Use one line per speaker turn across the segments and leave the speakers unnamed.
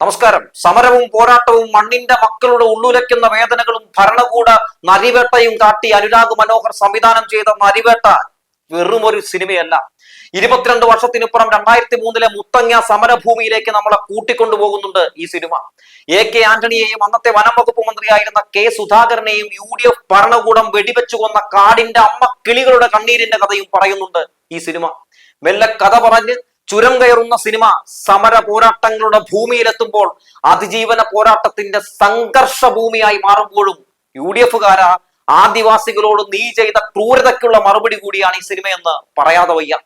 നമസ്കാരം. സമരവും പോരാട്ടവും മണ്ണിന്റെ മക്കളുടെ ഉള്ളുലയ്ക്കുന്ന വേദനകളും ഭരണകൂട നരിവേട്ടയും കാട്ടി അനുരാഗ് മനോഹർ സംവിധാനം ചെയ്ത നരിവേട്ട വെറും ഒരു സിനിമയല്ല. ഇരുപത്തിരണ്ട് വർഷത്തിനുപ്പുറം രണ്ടായിരത്തി മൂന്നിലെ മുത്തങ്ങ സമരഭൂമിയിലേക്ക് നമ്മളെ കൂട്ടിക്കൊണ്ടുപോകുന്നുണ്ട് ഈ സിനിമ. എ കെ ആന്റണിയെയും അന്നത്തെ വനം വകുപ്പ് മന്ത്രിയായിരുന്ന കെ സുധാകരനെയും യു ഡി എഫ് ഭരണകൂടം വെടിവെച്ചു കൊന്ന കാടിന്റെ അമ്മ കിളികളുടെ കണ്ണീരിന്റെ കഥയും പറയുന്നുണ്ട് ഈ സിനിമ. മെല്ലെ കഥ പറഞ്ഞ് ചുരം കയറുന്ന സിനിമ സമര പോരാട്ടങ്ങളുടെ ഭൂമിയിലെത്തുമ്പോൾ അതിജീവന പോരാട്ടത്തിന്റെ സംഘർഷ ഭൂമിയായി മാറുമ്പോഴും യു ഡി എഫുകാര ആദിവാസികളോട് നീ ചെയ്ത ക്രൂരതയ്ക്കുള്ള മറുപടി കൂടിയാണ് ഈ സിനിമയെന്ന് പറയാതെ വയ്യ.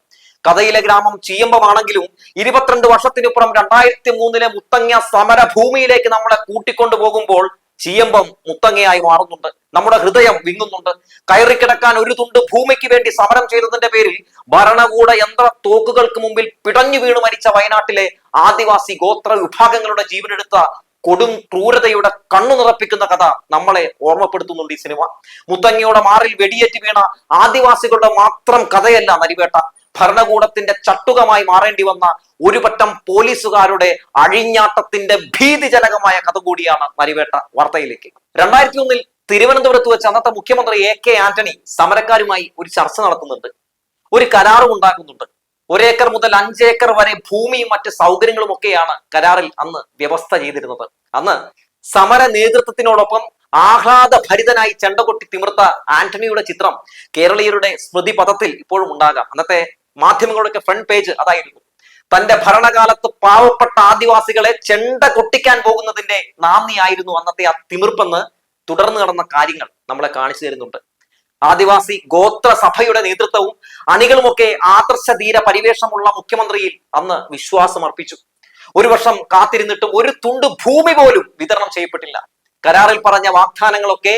കഥയിലെ ഗ്രാമം ചീയമ്പമാണെങ്കിലും ഇരുപത്തിരണ്ട് വർഷത്തിനുപ്പുറം രണ്ടായിരത്തി മൂന്നിലെ മുത്തങ്ങ സമര ഭൂമിയിലേക്ക് നമ്മളെ കൂട്ടിക്കൊണ്ടു പോകുമ്പോൾ ചീയമ്പം മുത്തങ്ങയായി മാറുന്നുണ്ട്. നമ്മുടെ ഹൃദയം വിങ്ങുന്നുണ്ട്. കയറിക്കിടക്കാൻ ഒരു തുണ്ട് ഭൂമിക്ക് വേണ്ടി സമരം ചെയ്തതിന്റെ പേരിൽ ഭരണകൂട യന്ത്ര തോക്കുകൾക്ക് മുമ്പിൽ പിടഞ്ഞു വീണു മരിച്ച വയനാട്ടിലെ ആദിവാസി ഗോത്ര വിഭാഗങ്ങളുടെ ജീവനെടുത്ത കൊടും ക്രൂരതയുടെ കണ്ണു നിറപ്പിക്കുന്ന കഥ നമ്മളെ ഓർമ്മപ്പെടുത്തുന്നുണ്ട് ഈ സിനിമ. മുത്തങ്ങയുടെ മാറിൽ വെടിയേറ്റ് വീണ ആദിവാസികളുടെ മാത്രം കഥയല്ല നരിവേട്ട ഭരണകൂടത്തിന്റെ ചട്ടുകമായി മാറേണ്ടി വന്ന ഒരു പറ്റം പോലീസുകാരുടെ അഴിഞ്ഞാട്ടത്തിന്റെ ഭീതിജനകമായ കഥ കൂടിയാണ് നരിവേട്ട വാർത്തയിലേക്ക്. രണ്ടായിരത്തി ഒന്നിൽ തിരുവനന്തപുരത്ത് വെച്ച് അന്നത്തെ മുഖ്യമന്ത്രി എ കെ ആന്റണി സമരക്കാരുമായി ഒരു ചർച്ച നടത്തുന്നുണ്ട്. ഒരു കരാറും ഉണ്ടാക്കുന്നുണ്ട്. ഒരേക്കർ മുതൽ അഞ്ചേക്കർ വരെ ഭൂമിയും മറ്റ് സൗകര്യങ്ങളും ഒക്കെയാണ് കരാറിൽ അന്ന് വ്യവസ്ഥ ചെയ്തിരുന്നത്. അന്ന് സമര നേതൃത്വത്തിനോടൊപ്പം ആഹ്ലാദഭരിതനായി ചെണ്ടകൊട്ടി തിമിർത്ത ആന്റണിയുടെ ചിത്രം കേരളീയരുടെ സ്മൃതി പദത്തിൽ ഇപ്പോഴും ഉണ്ടാകാം. അന്നത്തെ മാധ്യമങ്ങളുടെയൊക്കെ ഫ്രണ്ട് പേജ് അതായിരുന്നു തന്റെ ഭരണകാലത്ത് പാവപ്പെട്ട ആദിവാസികളെ ചെണ്ട കൊട്ടിക്കാൻ പോകുന്നതിന്റെ നാന്ദിയായിരുന്നു അന്നത്തെ ആ തിമിർപ്പെന്ന് തുടർന്ന് നടന്ന കാര്യങ്ങൾ നമ്മളെ കാണിച്ചു തരുന്നുണ്ട്. ആദിവാസി ഗോത്ര സഭയുടെ നേതൃത്വവും അണികളുമൊക്കെ ആദർശധീര പരിവേഷമുള്ള മുഖ്യമന്ത്രിയിൽ അന്ന് വിശ്വാസം അർപ്പിച്ചു. ഒരു വർഷം കാത്തിരുന്നിട്ടും ഒരു തുണ്ട് ഭൂമി പോലും വിതരണം ചെയ്യപ്പെട്ടില്ല. കരാറിൽ പറഞ്ഞ വാഗ്ദാനങ്ങളൊക്കെ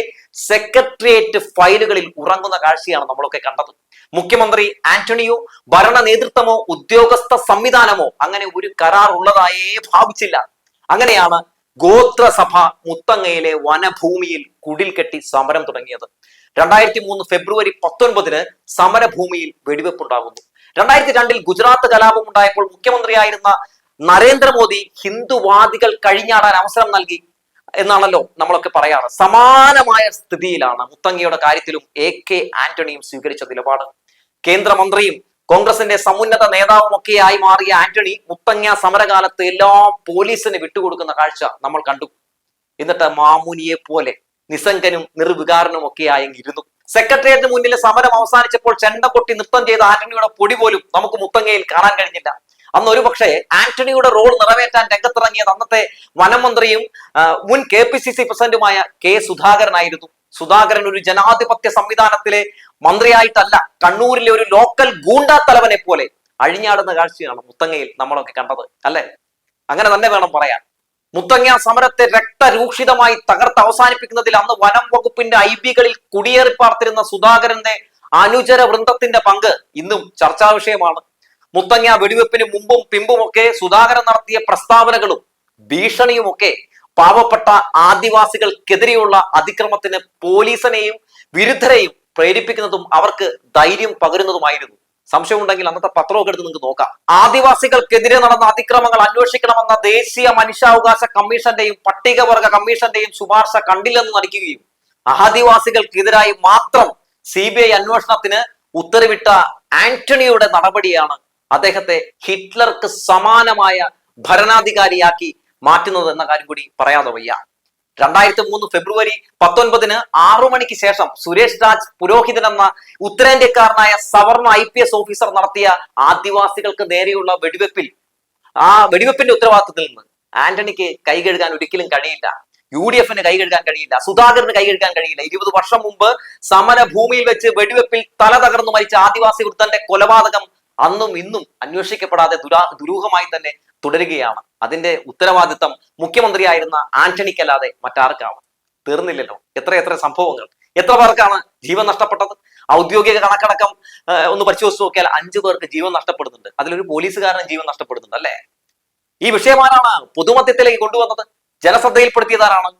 സെക്രട്ടേറിയറ്റ് ഫയലുകളിൽ ഉറങ്ങുന്ന കാഴ്ചയാണ് നമ്മളൊക്കെ കണ്ടത്. മുഖ്യമന്ത്രി ആന്റണിയോ ഭരണ നേതൃത്വമോ ഉദ്യോഗസ്ഥ സംവിധാനമോ അങ്ങനെ ഒരു കരാർ ഉള്ളതായേ ഭാവിച്ചില്ല. അങ്ങനെയാണ് ഗോത്രസഭ മുത്തങ്ങയിലെ വനഭൂമിയിൽ കുടിൽ കെട്ടി സമരം തുടങ്ങിയത്. രണ്ടായിരത്തി മൂന്ന് ഫെബ്രുവരി പത്തൊൻപതിന് സമരഭൂമിയിൽ വെടിവെപ്പുണ്ടാകുന്നു. രണ്ടായിരത്തി രണ്ടിൽ ഗുജറാത്ത് കലാപം ഉണ്ടായപ്പോൾ മുഖ്യമന്ത്രിയായിരുന്ന നരേന്ദ്രമോദി ഹിന്ദുവാദികൾ കഴിഞ്ഞാടാൻ അവസരം നൽകി എന്നാണല്ലോ നമ്മളൊക്കെ പറയാറ് സമാനമായ സ്ഥിതിയിലാണ് മുത്തങ്ങയുടെ കാര്യത്തിലും എ കെ ആന്റണിയും സ്വീകരിച്ച നിലപാട്. കേന്ദ്രമന്ത്രിയും കോൺഗ്രസിന്റെ സമുന്നത നേതാവും ഒക്കെയായി മാറിയ ആന്റണി മുത്തങ്ങ സമരകാലത്ത് എല്ലാം പോലീസിന് വിട്ടുകൊടുക്കുന്ന കാഴ്ച നമ്മൾ കണ്ടു. എന്നിട്ട് മാമുനിയെ പോലെ നിസംഗനും നിർവികാരനും ഒക്കെ ആയെങ്കിരുന്നു സെക്രട്ടേറിയറ്റിന് മുന്നിലെ സമരം അവസാനിച്ചപ്പോൾ ചെണ്ട പൊട്ടി നൃത്തം ചെയ്ത ആന്റണിയുടെ പൊടി പോലും നമുക്ക് മുത്തങ്ങയിൽ കാണാൻ കഴിഞ്ഞില്ല. അന്ന് ഒരു പക്ഷേ ആന്റണിയുടെ റോൾ നിറവേറ്റാൻ രംഗത്തിറങ്ങിയത് അന്നത്തെ വനമന്ത്രിയും മുൻ കെ പി സി സി പ്രസിഡന്റുമായ കെ സുധാകരനായിരുന്നു. സുധാകരൻ ഒരു ജനാധിപത്യ സംവിധാനത്തിലെ മന്ത്രിയായിട്ടല്ല കണ്ണൂരിലെ ഒരു ലോക്കൽ ഗൂണ്ടാ തലവനെ പോലെ അഴിഞ്ഞാടുന്ന കാഴ്ചയാണ് മുത്തങ്ങയിൽ നമ്മളൊക്കെ കണ്ടത് അല്ലേ? അങ്ങനെ തന്നെ വേണം പറയാൻ. മുത്തങ്ങ സമരത്തെ രക്തരൂക്ഷിതമായി തകർത്ത് അവസാനിപ്പിക്കുന്നതിൽ അന്ന് വനം വകുപ്പിന്റെ ഐ ബികളിൽ കുടിയേറി പാർത്തിരുന്ന സുധാകരന്റെ അനുചര വൃന്ദത്തിന്റെ പങ്ക് ഇന്നും ചർച്ചാ വിഷയമാണ്. മുത്തങ്ങ വെടിവെപ്പിന് മുമ്പും പിമ്പുമൊക്കെ സുധാകരൻ നടത്തിയ പ്രസ്താവനകളും ഭീഷണിയുമൊക്കെ പാവപ്പെട്ട ആദിവാസികൾക്കെതിരെയുള്ള അതിക്രമത്തിന് പോലീസിനെയും വിരുദ്ധരെയും പ്രേരിപ്പിക്കുന്നതും അവർക്ക് ധൈര്യം പകരുന്നതുമായിരുന്നു. സംശയമുണ്ടെങ്കിൽ അന്നത്തെ പത്രമൊക്കെ എടുത്ത് നിങ്ങൾക്ക് നോക്കാം. ആദിവാസികൾക്കെതിരെ നടന്ന അതിക്രമങ്ങൾ അന്വേഷിക്കണമെന്ന ദേശീയ മനുഷ്യാവകാശ കമ്മീഷന്റെയും പട്ടികവർഗ കമ്മീഷന്റെയും ശുപാർശ കണ്ടില്ലെന്ന് നടിക്കുകയും ആദിവാസികൾക്കെതിരായി മാത്രം സി ബി ഐ അന്വേഷണത്തിന് ഉത്തരവിട്ട ആന്റണിയുടെ നടപടിയാണ് അദ്ദേഹത്തെ ഹിറ്റ്ലർക്ക് സമാനമായ ഭരണാധികാരിയാക്കി മാറ്റുന്നത് എന്ന കാര്യം കൂടി പറയാതെ വയ്യ രണ്ടായിരത്തി മൂന്ന് ഫെബ്രുവരി പത്തൊൻപതിന് ആറു മണിക്ക് ശേഷം സുരേഷ് രാജ് പുരോഹിതൻ എന്ന ഉത്തരേന്ത്യക്കാരനായ സവർണ ഐ പി എസ് ഓഫീസർ നടത്തിയ ആദിവാസികൾക്ക് നേരെയുള്ള വെടിവെപ്പിൽ ആ വെടിവെപ്പിന്റെ ഉത്തരവാദിത്തത്തിൽ നിന്ന് ആന്റണിക്ക് കൈ കഴുകാൻ ഒരിക്കലും കഴിയില്ല. യു ഡി എഫിന് കൈ കഴുകാൻ കഴിയില്ല. സുധാകരന് കഴുകാൻ കഴിയില്ല. ഇരുപത് വർഷം മുമ്പ് സമരഭൂമിയിൽ വെച്ച് വെടിവെപ്പിൽ തല തകർന്നു മരിച്ച ആദിവാസി വൃത്തന്റെ കൊലപാതകം അന്നും ഇന്നും അന്വേഷിക്കപ്പെടാതെ ദുരാ ദുരൂഹമായി തന്നെ തുടരുകയാണ്. അതിന്റെ ഉത്തരവാദിത്തം മുഖ്യമന്ത്രിയായിരുന്ന ആന്റണിക്കല്ലാതെ മറ്റാർക്കാണ്. തീർന്നില്ലല്ലോ. എത്ര എത്ര സംഭവങ്ങൾ. എത്ര പേർക്കാണ് ജീവൻ നഷ്ടപ്പെട്ടത്? ഔദ്യോഗിക കണക്കടക്കം ഒന്ന് പരിശോധിച്ച് നോക്കിയാൽ അഞ്ചു പേർക്ക് ജീവൻ നഷ്ടപ്പെടുന്നുണ്ട്. അതിലൊരു പോലീസുകാരന് ജീവൻ നഷ്ടപ്പെടുന്നുണ്ട് അല്ലേ? ഈ വിഷയമാരാണ് പൊതുമധ്യത്തിലേക്ക് കൊണ്ടുവന്നത്? ജനശ്രദ്ധയിൽപ്പെടുത്തിയതാരാണ്?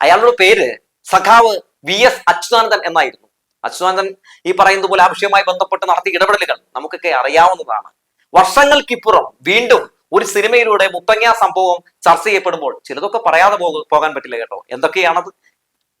അയാളുടെ പേര് സഖാവ് വി എസ് അച്യുതാനന്ദൻ എന്നായിരുന്നു. അച്യുതാനന്ദൻ ഈ പറയുന്നത് പോലെ ആ വിഷയവുമായി ബന്ധപ്പെട്ട് നടത്തിയ ഇടപെടലുകൾ നമുക്കൊക്കെ അറിയാവുന്നതാണ്. വർഷങ്ങൾക്കിപ്പുറം വീണ്ടും ഒരു സിനിമയിലൂടെ മുത്തങ്ങ സംഭവം ചർച്ച ചെയ്യപ്പെടുമ്പോൾ ചിലതൊക്കെ പറയാതെ പോകാൻ പറ്റില്ല കേട്ടോ. എന്തൊക്കെയാണത്?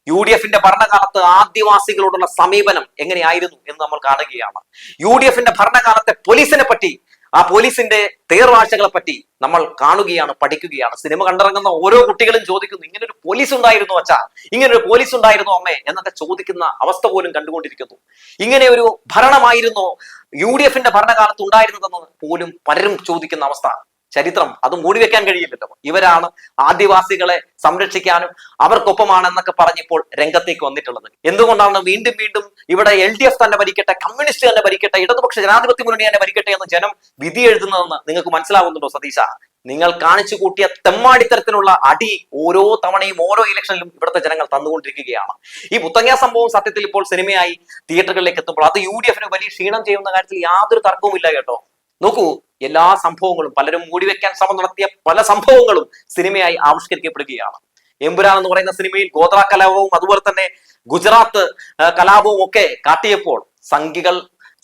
യു ഡി എഫിന്റെ ഭരണകാലത്ത് ആദിവാസികളോടുള്ള സമീപനം എങ്ങനെയായിരുന്നു എന്ന് നമ്മൾ കാണുകയാണ്. യു ഡി എഫിന്റെ ഭരണകാലത്തെ പോലീസിനെ പറ്റി ആ പോലീസിന്റെ തേർവാഴ്ചകളെ പറ്റി നമ്മൾ കാണുകയാണ് പഠിക്കുകയാണ്. സിനിമ കണ്ടിറങ്ങുന്ന ഓരോ കുട്ടികളും ചോദിക്കുന്നു ഇങ്ങനെ ഒരു പോലീസ് ഉണ്ടായിരുന്നു അച്ഛാ ഇങ്ങനെ ഒരു പോലീസ് ഉണ്ടായിരുന്നു അമ്മേ എന്നൊക്കെ ചോദിക്കുന്ന അവസ്ഥ പോലും കണ്ടുകൊണ്ടിരിക്കുന്നു. ഇങ്ങനെ ഒരു ഭരണമായിരുന്നു യു ഡി എഫിന്റെ ഭരണകാലത്ത് ഉണ്ടായിരുന്നതെന്ന് പോലും പലരും ചോദിക്കുന്ന അവസ്ഥ. ചരിത്രം അത് മൂടി വെക്കാൻ കഴിയില്ലല്ലോ. ഇവരാണ് ആദിവാസികളെ സംരക്ഷിക്കാനും അവർക്കൊപ്പമാണെന്നൊക്കെ പറഞ്ഞിപ്പോൾ രംഗത്തേക്ക് വന്നിട്ടുള്ളത്. എന്തുകൊണ്ടാണ് വീണ്ടും വീണ്ടും ഇവിടെ എൽ ഡി എഫ് തന്നെ ഭരിക്കട്ടെ കമ്മ്യൂണിസ്റ്റ് തന്നെ ഭരിക്കട്ടെ ഇടതുപക്ഷ ജനാധിപത്യ മുന്നണി തന്നെ ഭരിക്കട്ടെ എന്ന് ജനം വിധി എഴുതുന്നതെന്ന് നിങ്ങൾക്ക് മനസ്സിലാവുന്നുണ്ടോ സതീശ? നിങ്ങൾ കാണിച്ചു കൂട്ടിയ തെമ്മാടിത്തരത്തിലുള്ള അടി ഓരോ തവണയും ഓരോ ഇലക്ഷനിലും ഇവിടുത്തെ ജനങ്ങൾ തന്നുകൊണ്ടിരിക്കുകയാണ്. ഈ മുത്തങ്ങ സംഭവം സത്യത്തിൽ ഇപ്പോൾ സിനിമയായി തിയേറ്ററുകളിലേക്ക് എത്തുമ്പോൾ അത് യു ഡി എഫിന് വലിയ ക്ഷീണം ചെയ്യുന്ന കാര്യത്തിൽ യാതൊരു തർക്കവുമില്ല കേട്ടോ. നോക്കൂ എല്ലാ സംഭവങ്ങളും പലരും മൂടിവെക്കാൻ ശ്രമം നടത്തിയ പല സംഭവങ്ങളും സിനിമയായി ആവിഷ്കരിക്കപ്പെടുകയാണ്. എമ്പുരാൻ എന്ന് പറയുന്ന സിനിമയിൽ ഗോത്ര കലാപവും അതുപോലെ തന്നെ ഗുജറാത്ത് കലാപവും ഒക്കെ കാട്ടിയപ്പോൾ സംഘികൾ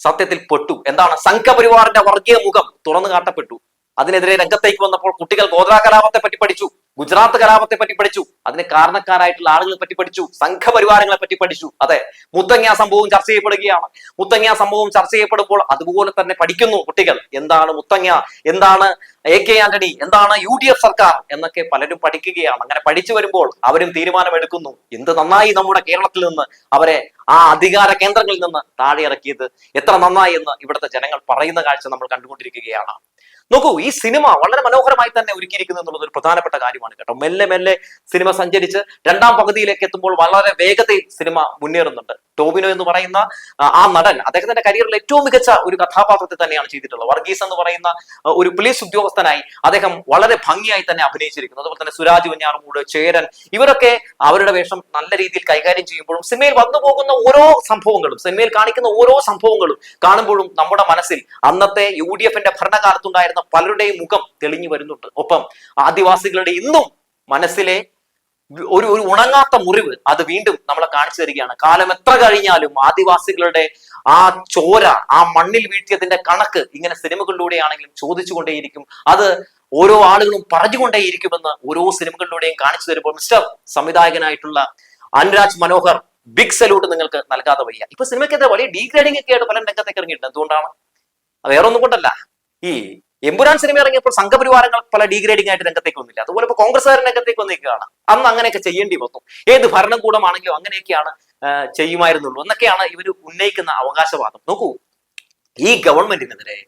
സത്യത്തിൽ പെട്ടു. എന്താണ്? സംഘപരിവാറിന്റെ വർഗീയ മുഖം തുറന്നു കാട്ടപ്പെട്ടു. അതിനെതിരെ രംഗത്തേക്ക് വന്നപ്പോൾ കുട്ടികൾ ഗോത്ര കലാപത്തെ പറ്റി പഠിച്ചു. ഗുജറാത്ത് കലാപത്തെ പറ്റി പഠിച്ചു. അതിന് കാരണക്കാരായിട്ടുള്ള ആളുകളെ പറ്റി പഠിച്ചു. സംഘപരിവാരങ്ങളെ പറ്റി പഠിച്ചു. അതെ മുത്തങ്ങ സംഭവം ചർച്ച ചെയ്യപ്പെടുകയാണ്. മുത്തങ്ങ സംഭവം ചർച്ച ചെയ്യപ്പെടുമ്പോൾ അതുപോലെ തന്നെ പഠിക്കുന്നു കുട്ടികൾ. എന്താണ് മുത്തങ്ങ? എന്താണ് എ കെ ആന്റണി? എന്താണ് യു ഡി എഫ് സർക്കാർ? എന്നൊക്കെ പലരും പഠിക്കുകയാണ്. അങ്ങനെ പഠിച്ചു വരുമ്പോൾ അവരും തീരുമാനമെടുക്കുന്നു. എന്ത് നന്നായി നമ്മുടെ കേരളത്തിൽ നിന്ന് അവരെ ആ അധികാര കേന്ദ്രങ്ങളിൽ നിന്ന് താഴെ ഇറക്കിയത് എത്ര നന്നായി എന്ന് ഇവിടുത്തെ ജനങ്ങൾ പറയുന്ന കാഴ്ച നമ്മൾ കണ്ടുകൊണ്ടിരിക്കുകയാണ്. നോക്കൂ ഈ സിനിമ വളരെ മനോഹരമായി തന്നെ ഒരുക്കിയിരിക്കുന്നു എന്നുള്ളത് ഒരു പ്രധാനപ്പെട്ട കാര്യമാണ് കേട്ടോ. മെല്ലെ മെല്ലെ സിനിമ സഞ്ചരിച്ച് രണ്ടാം പകുതിയിലേക്ക് എത്തുമ്പോൾ വളരെ വേഗതയിൽ സിനിമ മുന്നേറുന്നുണ്ട്. ടോബിനോ എന്ന് പറയുന്ന ആ, നടൻ അദ്ദേഹത്തിന്റെ കരിയറിൽ ഏറ്റവും മികച്ച ഒരു കഥാപാത്രത്തെ തന്നെയാണ് ചെയ്തിട്ടുള്ളത്. വർഗീസ് എന്ന് പറയുന്ന ഒരു പോലീസ് ഉദ്യോഗസ്ഥനായി അദ്ദേഹം വളരെ ഭംഗിയായി തന്നെ അഭിനയിച്ചിരിക്കുന്നു. അതുപോലെ തന്നെ സുരാജ് വഞ്ഞാറുമൂട് ചേരൻ ഇവരൊക്കെ അവരുടെ വേഷം നല്ല രീതിയിൽ കൈകാര്യം ചെയ്യുമ്പോഴും സിനിമയിൽ വന്നു പോകുന്ന ഓരോ സംഭവങ്ങളും സിനിമയിൽ കാണിക്കുന്ന ഓരോ സംഭവങ്ങളും കാണുമ്പോഴും നമ്മുടെ മനസ്സിൽ അന്നത്തെ യു ഡി എഫിന്റെ ഭരണകാലത്തുണ്ടായിരുന്ന പലരുടെയും മുഖം തെളിഞ്ഞു വരുന്നുണ്ട്. ഒപ്പം ആദിവാസികളുടെ ഇന്നും മനസ്സിലെ ഒരു ഒരു ഉണങ്ങാത്ത മുറിവ് അത് വീണ്ടും നമ്മളെ കാണിച്ചു തരികയാണ്. കാലം എത്ര കഴിഞ്ഞാലും ആദിവാസികളുടെ ആ ചോര ആ മണ്ണിൽ വീഴ്ത്തിയതിന്റെ കണക്ക് ഇങ്ങനെ സിനിമകളിലൂടെയാണെങ്കിലും ചോദിച്ചുകൊണ്ടേയിരിക്കും. അത് ഓരോ ആളുകളും പറഞ്ഞുകൊണ്ടേയിരിക്കുമെന്ന് ഓരോ സിനിമകളിലൂടെയും കാണിച്ചു തരുമ്പോൾ മിസ്റ്റർ സംവിധായകനായിട്ടുള്ള അനുരാജ് മനോഹർ ബിഗ് സല്യൂട്ട് നിങ്ങൾക്ക് നൽകാതെ വയ്യ. ഇപ്പൊ സിനിമയ്ക്കെതിരെ വലിയ ഡീഗ്രേഡിംഗ് ഒക്കെ ആയിട്ട് പല രംഗത്തേക്ക് ഇറങ്ങിയിട്ടുണ്ട്. എന്തുകൊണ്ടാണ്? വേറെ ഒന്നും കൊണ്ടല്ല. ഈ എമ്പുരാൻ സിനിമ ഇറങ്ങിയപ്പോൾ സംഘപരിവാരങ്ങൾ പല ഡീഗ്രേഡിംഗ് ആയിട്ട് രംഗത്തേക്ക് വന്നില്ല. അതുപോലെ ഇപ്പൊ കോൺഗ്രസ്സുകാരൻ രംഗത്തേക്ക് വന്നിരിക്കുകയാണ് അന്ന് അങ്ങനെയൊക്കെ ചെയ്യേണ്ടി വന്നു. ഏത് ഭരണകൂടമാണെങ്കിലും അങ്ങനെയൊക്കെയാണ് ചെയ്യുമായിരുന്നുള്ളൂ. എന്നൊക്കെയാണ് ഇവർ ഉന്നയിക്കുന്ന അവകാശവാദം. നോക്കൂ ഈ ഗവൺമെന്റിനെതിരെ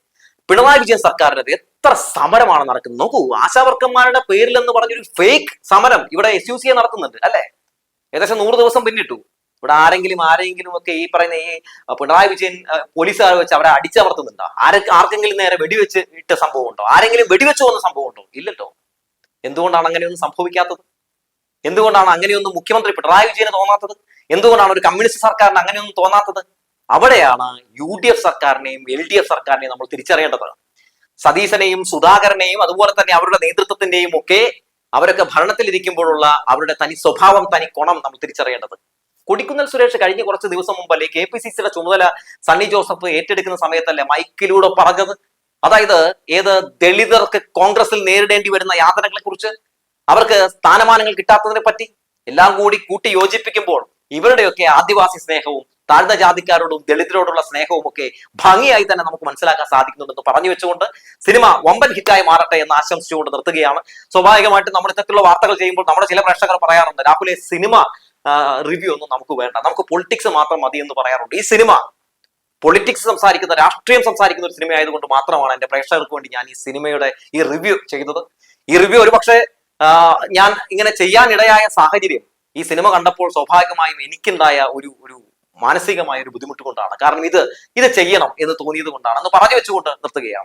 പിണറായി വിജയൻ സർക്കാരിനത് എത്ര സമരമാണ് നടക്കുന്നത്? നോക്കൂ ആശാവർക്കന്മാരുടെ പേരിൽ എന്ന് പറഞ്ഞൊരു ഫേക്ക് സമരം ഇവിടെ എസ് യു സി എ നടത്തുന്നുണ്ട് അല്ലെ? ഏകദേശം നൂറ് ദിവസം പിന്നിട്ടു. ഇവിടെ ആരെങ്കിലും ആരെങ്കിലും ഒക്കെ ഈ പറയുന്ന ഈ പിണറായി വിജയൻ പോലീസുകാർ വെച്ച് അവരെ അടിച്ചമർത്തുന്നുണ്ടോ? ആരെ ആർക്കെങ്കിലും നേരെ വെടിവെച്ച് ഇട്ട സംഭവം ഉണ്ടോ ആരെങ്കിലും വെടിവെച്ച് പോകുന്ന സംഭവം ഉണ്ടോ ഇല്ലല്ലോ. എന്തുകൊണ്ടാണ് അങ്ങനെയൊന്നും സംഭവിക്കാത്തത്? എന്തുകൊണ്ടാണ് അങ്ങനെയൊന്നും മുഖ്യമന്ത്രി പിണറായി വിജയന് തോന്നാത്തത്? എന്തുകൊണ്ടാണ് ഒരു കമ്മ്യൂണിസ്റ്റ് സർക്കാരിന് അങ്ങനെയൊന്നും തോന്നാത്തത്? അവിടെയാണ് യു ഡി എഫ് സർക്കാരിനെയും എൽ ഡി എഫ് സർക്കാരിനെയും നമ്മൾ തിരിച്ചറിയേണ്ടത്. സതീശനെയും സുധാകരനെയും അതുപോലെ തന്നെ അവരുടെ നേതൃത്വത്തിന്റെയും ഒക്കെ അവരൊക്കെ ഭരണത്തിലിരിക്കുമ്പോഴുള്ള അവരുടെ തനി സ്വഭാവം തനി കോണം നമ്മൾ തിരിച്ചറിയേണ്ടത്. കൊടിക്കുന്നിൽ സുരേഷ് കഴിഞ്ഞ കുറച്ച് ദിവസം മുമ്പല്ലേ കെ പി സി സിയുടെ ചുമതല സണ്ണി ജോസഫ് ഏറ്റെടുക്കുന്ന സമയത്തല്ലേ മൈക്കിലൂടെ പറഞ്ഞത്? അതായത് ഏത് ദളിതർക്ക് കോൺഗ്രസിൽ നേരിടേണ്ടി വരുന്ന യാതനകളെ കുറിച്ച് അവർക്ക് സ്ഥാനമാനങ്ങൾ കിട്ടാത്തതിനെ പറ്റി എല്ലാം കൂടി കൂട്ടി യോജിപ്പിക്കുമ്പോൾ ഇവരുടെയൊക്കെ ആദിവാസി സ്നേഹവും താഴ്ന്ന ജാതിക്കാരോടും ദളിതരോടുള്ള സ്നേഹവും ഒക്കെ ഭംഗിയായി തന്നെ നമുക്ക് മനസ്സിലാക്കാൻ സാധിക്കുന്നുണ്ടെന്ന് പറഞ്ഞു വെച്ചുകൊണ്ട് സിനിമ വമ്പൻ ഹിറ്റായി മാറട്ടെ എന്ന് ആശംസിച്ചുകൊണ്ട് നിർത്തുകയാണ്. സ്വാഭാവികമായിട്ടും നമ്മൾ ഇത്തരത്തിലുള്ള വാർത്തകൾ ചെയ്യുമ്പോൾ നമ്മുടെ ചില പ്രേക്ഷകർ പറയാറുണ്ട് രാഹുലെ സിനിമ റിവ്യൂ ഒന്നും നമുക്ക് വേണ്ട. നമുക്ക് പൊളിറ്റിക്സ് മാത്രം മതി എന്ന് പറയാറുണ്ട്. ഈ സിനിമ പൊളിറ്റിക്സ് സംസാരിക്കുന്ന രാഷ്ട്രീയം സംസാരിക്കുന്ന ഒരു സിനിമ ആയതുകൊണ്ട് മാത്രമാണ് എന്റെ പ്രേക്ഷകർക്ക് വേണ്ടി ഞാൻ ഈ സിനിമയുടെ ഈ റിവ്യൂ ചെയ്തത് ഈ റിവ്യൂ ഒരുപക്ഷെ പക്ഷേ ഞാൻ ഇങ്ങനെ ചെയ്യാനിടയായ സാഹചര്യം ഈ സിനിമ കണ്ടപ്പോൾ സ്വാഭാവികമായും എനിക്കുണ്ടായ ഒരു ഒരു മാനസികമായ ഒരു ബുദ്ധിമുട്ട് കൊണ്ടാണ്. കാരണം ഇത് ഇത് ചെയ്യണം എന്ന് തോന്നിയത് കൊണ്ടാണ് എന്ന് പറഞ്ഞു വെച്ചുകൊണ്ട് നിർത്തുകയാണ്.